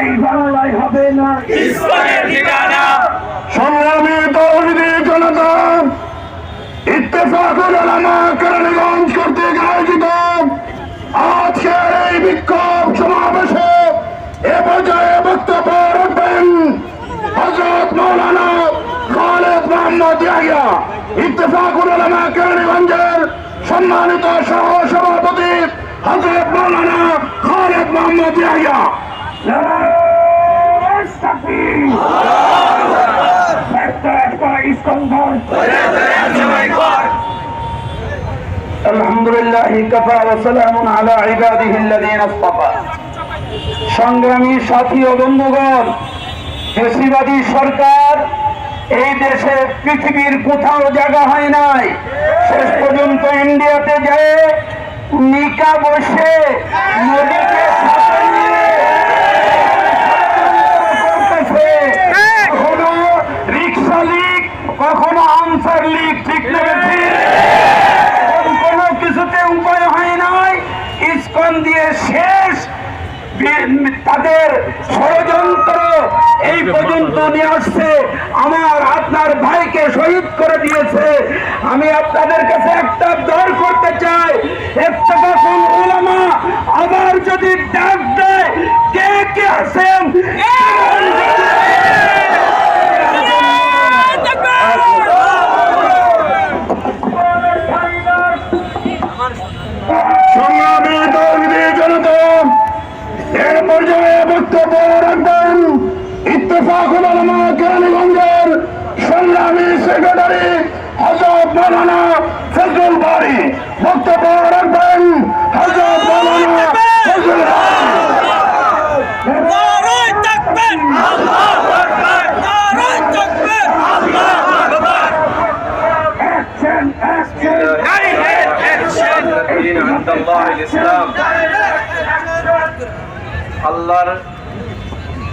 এই বাংলায় হবে না। সংগ্রামী তৌহিদি জনতা ইত্তেফাকুল আলামা কেরানীগঞ্জ কর্তৃক আয়োজিত আজকের এই বিক্ষোভ সমাবেশে এ পর্যায়ে বক্তব্য রাখবেন হজরত মৌলানা খালেদ মোহাম্মদ ইয়াহিয়া ইত্তেফাকুল আলামা কেরানীগঞ্জের সম্মানিত সহ সভাপতি হজরত মৌলানা খালেদ মোহাম্মদ ইয়াহিয়া। الحمد لله كفى وسلام على عباده الذين اصطفى সংগ্রামী সাথী ও বন্ধুগণ ফেসিবাদী সরকার এই দেশে পৃথিবীর কোথাও জায়গা হয় নাই শেষ পর্যন্ত ইন্ডিয়াতে যায় নিকা বসে নদীকে নিয়ে আসছে, আমার আপনার ভাইকে শহীদ করে দিয়েছে। আমি আপনাদের কাছে একটা দর করতে চাই। ওলামা আবার যদি ডাক দেয়, কে কে আছেন সংগ্রামী দৌড়ি জনতা এর পর্যায়ে বক্তব্য রাখবেন ইত্তেফাকুল আলমা কেরানীগঞ্জের সংগ্রামী সেক্রেটারি হজরত মৌলানা ফজল বাড়ি বক্তব্য রাখবেন হজরত মৌলানা ফজল আল্লাহর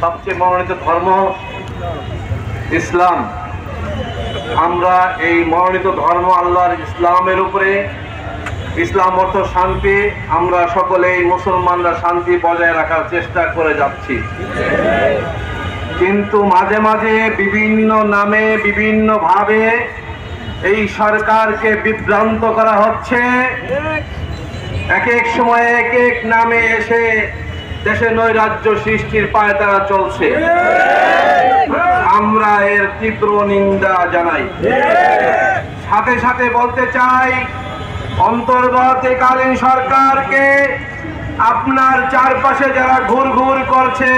সবচেয়ে মনোনীত ধর্ম ইসলাম। আমরা এই মনোনীত ধর্ম আল্লাহর ইসলামের উপরে, ইসলাম অর্থ শান্তি, আমরা সকলেই মুসলমানরা শান্তি বজায় রাখার চেষ্টা করে যাচ্ছি। কিন্তু মাঝে মাঝে বিভিন্ন নামে, বিভিন্ন ভাবে এই সরকারকে বিভ্রান্ত করা হচ্ছে। এক এক সময় এক এক নামে এসে দেশে নৈরাজ্য সৃষ্টির পায় তারা চলছে। আমরা এর তীব্র নিন্দা জানাই। সাথে সাথে বলতে চাই, অন্তর্বর্তীকালীন সরকারকে আপনার চারপাশে যারা ঘুর ঘুর করছে,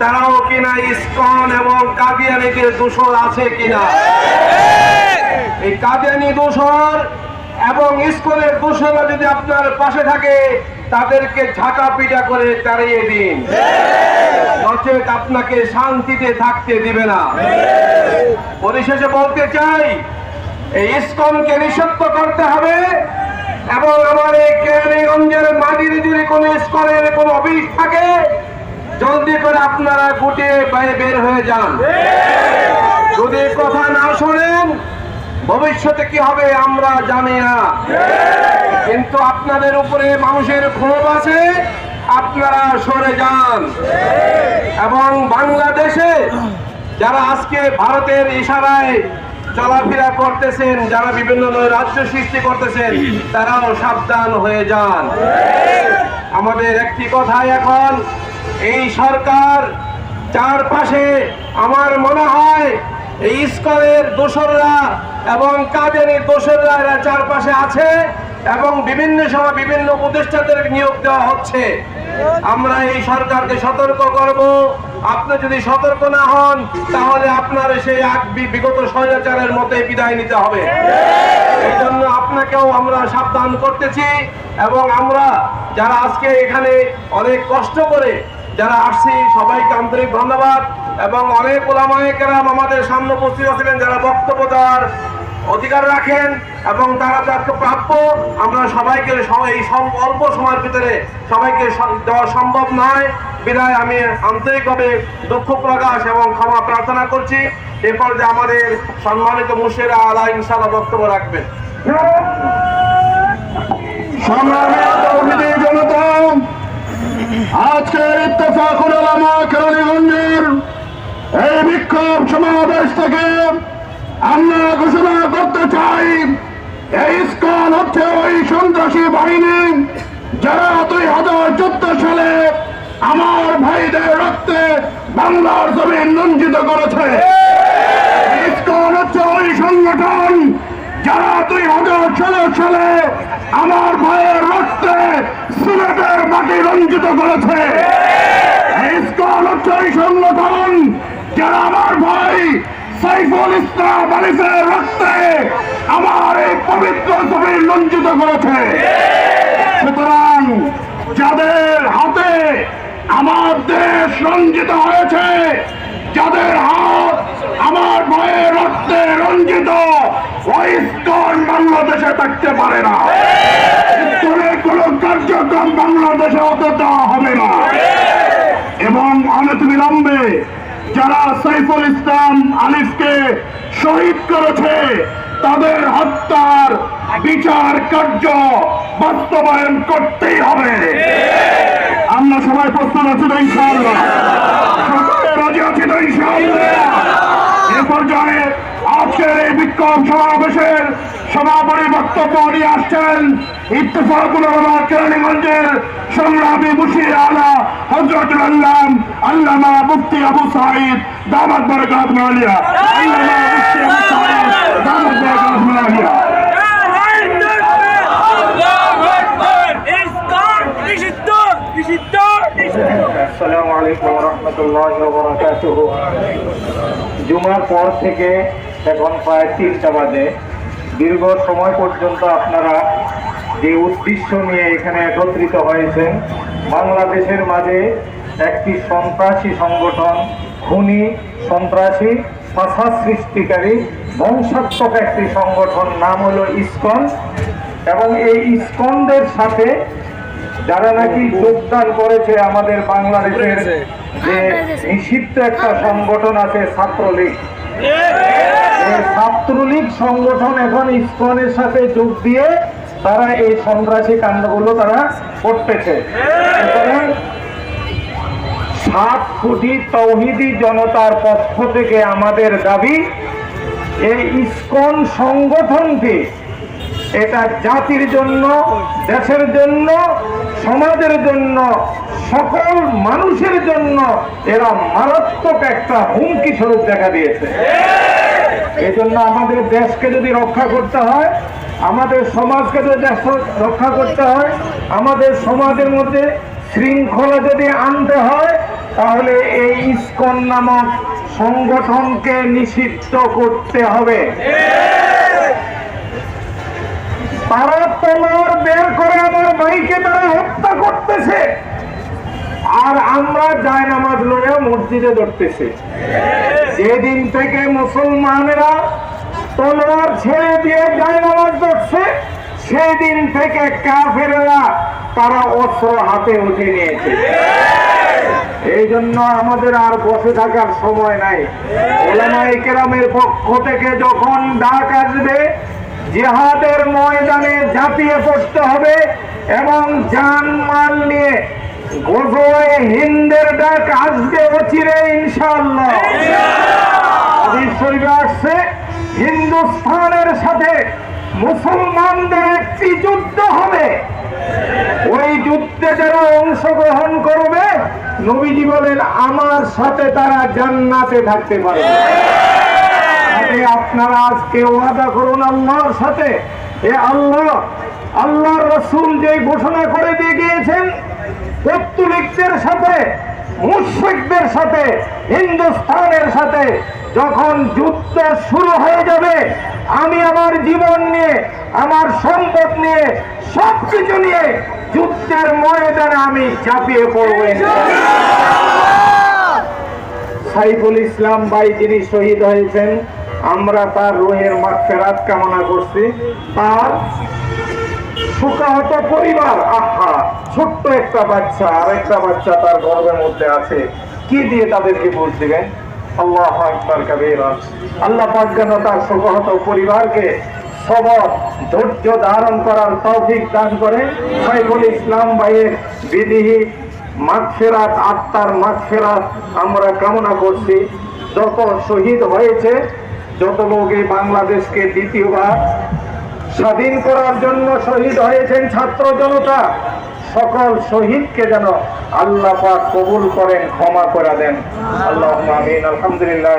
তারাও কিনা ইস্কন এবং কাবিয়ানিদের দূষণ আছে কিনা এই কাদিয়ানি দূষণ এবং স্কুলের দোষরা যদি আপনার পাশে থাকে তাদেরকে ঝাঁকা পিটা করে তাড়িয়ে দিন। নচেত আপনাকে শান্তিতে থাকতে দিবে না। পরিশেষে বলতে চাই এই ইস্কনকে নিষিদ্ধ করতে হবে এবং আমার এই কেরানীগঞ্জের মাটির যদি কোনো স্কলের কোনো অফিস থাকে জলদি করে আপনারা গুটিয়ে বাইরে বের হয়ে যান। ভবিষ্যতে কি হবে আমরা জানি না। কিন্তু আপনাদের উপরে মানুষের ক্ষোভ আছে, আপনারা সরে যান। এবং বাংলাদেশে যারা আজকে ভারতের ইশারায় চলাফেরা করতেছেন, যারা বিভিন্ন রাজ্য সৃষ্টি করতেছেন, তারাও সাবধান হয়ে যান। আমাদের একটি কথাই এখন, এই সরকার চারপাশে আমার মনে হয় এই ইস্কনের দোসররা এবং কাজের দোসররা এরা চারপাশে আছে এবং বিভিন্ন সময় বিভিন্ন উপদেষ্টাদের নিয়োগ দেওয়া হচ্ছে। আমরা এই সরকারকে সতর্ক করব। আপনি যদি সতর্ক না হন, তাহলে আপনার সেই এক বিগত স্বৈরাচারের মতে বিদায় নিতে হবে। এই জন্য আপনাকেও আমরা সাবধান করতেছি এবং আমরা যারা আজকে এখানে অনেক কষ্ট করে যারা আসছি, সবাইকে আন্তরিক ধন্যবাদ। এবং অনেক ওলামায়ে কেরাম আমাদের সামনে উপস্থিত আছিলেন, যারা বক্তব্য দেওয়ার অধিকার রাখেন এবং তারা যাকে প্রাপ্য। আমরা সবাইকে এই অল্প সময়ের ভিতরে সবাইকে দেওয়া সম্ভব নয়। বিদায় আমি আন্তরিকভাবে দুঃখ প্রকাশ এবং ক্ষমা প্রার্থনা করছি। এরপর যে আমাদের সম্মানিত মুর্শিরা আলা ইনশাল্লাহ বক্তব্য রাখবেন। এই বিক্ষোভ সমাবেশ থেকে আমরা ঘোষণা করতে চাই, এই স্কল হচ্ছে ওই সন্ত্রাসী বাহিনী যারা দুই হাজার চোদ্দ সালে আমার ভাইদের রক্তে বাংলার জমিন লঞ্চিত করেছে। ইস্কন হচ্ছে ওই সংগঠন যারা দুই হাজার ষোলো সালে আমার ভাইয়ের রক্তে সিলেটের মাটি রঞ্জিত করেছে। ইস্কন হচ্ছে ওই সংগঠন যারা আমার ভাই সাইফুল ইসলাম আলিফের রক্তে আমার এই পবিত্র জমি লঞ্চিত করেছে। সুতরাং যাদের হাতে আমার দেশ রঞ্জিত হয়েছে, যাদের হাত আমার ভয়ের রক্তে রঞ্জিত ইস্কন বাংলাদেশে থাকতে পারে না। ইস্কনের কোন কার্যক্রম বাংলাদেশে দেওয়া হবে না। এবং অনেক বিলম্বে যারা সাইফুল ইসলাম আলিফকে শহীদ করেছে, তাদের হত্যার বিচার কার্য বাস্তবায়ন করতেই হবে। আমরা সবাই প্রস্তুত আছি তো ইনশাআল্লাহ। আছি তো ইনশাআল্লাহ। এ পর্যায়ে আজকের এই বিক্ষোভ সমাবেশের সভাপতি বক্তব্য নিয়ে আসছেন ইত্তেফাকুল রহমান কেরানীগঞ্জের সংগ্রামী মুশির আলা হজরতুল আল্লাম মুফতি আবু মালিয়া। আল্লামা মুফতি আবু মালিয়া। জুমার পর থেকে এখন প্রায় তিনটা বাজে। দীর্ঘ সময় পর্যন্ত আপনারা যে উদ্দেশ্য নিয়ে এখানে একত্রিত হয়েছেন, বাংলাদেশের মাঝে একটি সন্ত্রাসী সংগঠন খুনি সন্ত্রাসী ফাঁসা সৃষ্টিকারী ধ্বংসাত্মক একটি সংগঠন নাম হলো ইস্কন। এবং এই ইসকনদের সাথে যারা নাকি যোগদান করেছে আমাদের বাংলাদেশের যে নিষিদ্ধ একটা সংগঠন আছে ছাত্রলীগ। ছাত্রলীগ সংগঠন এখন ইসকনের সাথে যোগ দিয়ে তারা এই সন্ত্রাসী কাণ্ডগুলো তারা করতেছে। সুতরাং সাত কোটি তৌহিদি জনতার পক্ষ থেকে আমাদের দাবি, এই ইস্কন সংগঠনকে এটা জাতির জন্য, দেশের জন্য, সমাজের জন্য, সকল মানুষের জন্য এরা মারাত্মক একটা হুমকি স্বরূপ দেখা দিয়েছে। এই জন্য আমাদের দেশকে যদি রক্ষা করতে হয়, আমাদের সমাজকে যদি দেশ- রক্ষা করতে হয়, আমাদের সমাজের মধ্যে শৃঙ্খলা যদি আনতে হয় তাহলে এই ইসকন নামক সংগঠনকে নিষিদ্ধ করতে হবে। তারা তোমার বের করে আমার ভাইকে তারা হত্যা করতেছে। আর আমরা যায় নামাজ লইয়া মসজিদে ধরতেছি। যেদিন থেকে মুসলমানেরা তলোয়ার ছেড়ে দিয়ে যায় নামাজ ধরছে, সেদিন থেকে কাফেরেরা তারা অস্ত্র হাতে উঠে নিয়েছে। এই জন্য আমাদের আর বসে থাকার সময় নাই। কেরামের পক্ষ থেকে যখন ডাক আসবে, জিহাদের ময়দানে ঝাঁপিয়ে পড়তে হবে এবং জান মাল নিয়ে গোজোয় হিন্দের ডাক আসবে অচিরে শরীফে আসছে হিন্দুস্তানের সাথে মুসলমানদের একটি যুদ্ধ হবে। ওই যুদ্ধে যারা অংশগ্রহণ করবে, নবীজি বলেন, আমার সাথে তারা জান্নাতে থাকতে তাহলে আপনারা আজকে ওয়াদা করুন আল্লাহর সাথে। এ আল্লাহ, আল্লাহর রসুল যে ঘোষণা করে দিয়ে গিয়েছেন, পত্তুলিকদের সাথে, মুশ্রিকদের সাথে, হিন্দুস্তানের সাথে, যখন যুদ্ধ শুরু হয়ে যাবে, আমি আমার জীবন নিয়ে, আমার সম্পদ সব কিছু নিয়ে যুদ্ধের ময়দানে আমি ঝাঁপিয়ে পড়ব সাইফুল ইসলাম ভাই যিনি শহীদ হয়েছেন, আমরা তার রোহের মাগফিরাত কামনা করছি। তার পরিবার, আহা, ছোট্ট একটা বাচ্চা আর একটা বাচ্চা তার গর্বের মধ্যে আছে। কি দিয়ে তাদেরকে বুঝ দিবেন? আল্লাহ আল্লাহ পাক যেন তার শোকাহত পরিবারকে সবর, ধৈর্য ধারণ করার তৌফিক দান করে সাইফুল ইসলাম ভাইয়ের বিধিহি মাগফিরাত আত্মার মাগফিরাত আমরা কামনা করছি। যত শহীদ হয়েছে, যত লোক এই বাংলাদেশকে দ্বিতীয়বার স্বাধীন করার জন্য শহীদ হয়েছেন ছাত্র জনতা, সকল শহীদকে যেন আল্লাহ পাক কবুল করেন, ক্ষমা করে দেন। আল্লাহ আলহামদুলিল্লাহ